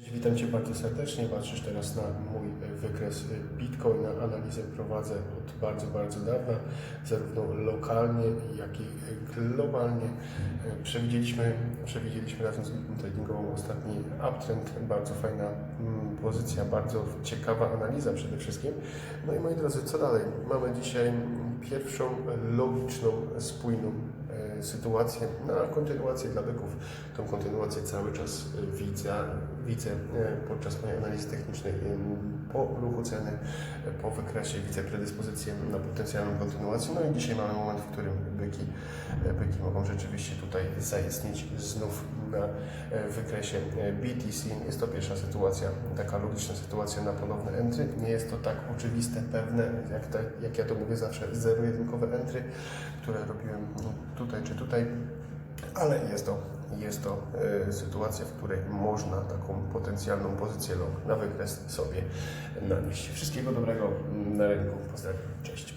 Witam Cię bardzo serdecznie. Patrzysz teraz na mój wykres Bitcoina. Analizę prowadzę od bardzo, bardzo dawna, zarówno lokalnie, jak i globalnie. Przewidzieliśmy, przewidzieliśmy razem z grupą tradingową ostatni uptrend. Bardzo fajna mm, pozycja, bardzo ciekawa analiza przede wszystkim. No i moi drodzy, co dalej? Mamy dzisiaj pierwszą logiczną, spójną e, sytuację na kontynuację dla byków. Tą kontynuację cały czas e, widzę, widzę e, podczas mojej analizy technicznej e, po ruchu ceny, e, po wykresie widzę predyspozycję na potencjalną kontynuację. No i dzisiaj mamy moment, w którym byki, e, byki mogą rzeczywiście tutaj zaistnieć znów na e, wykresie e, BTC. Jest to pierwsza sytuacja, taka logiczna sytuacja na ponowne entry. Nie jest to tak oczywiste, pewne, jak, te, jak ja to mówię zawsze, zero-jedynkowe entry, które robiłem tutaj czy tutaj, ale jest to, jest to e, sytuacja, w której można taką potencjalną pozycję long na wykres sobie nanieść. Wszystkiego dobrego na rynku. Pozdrawiam. Cześć.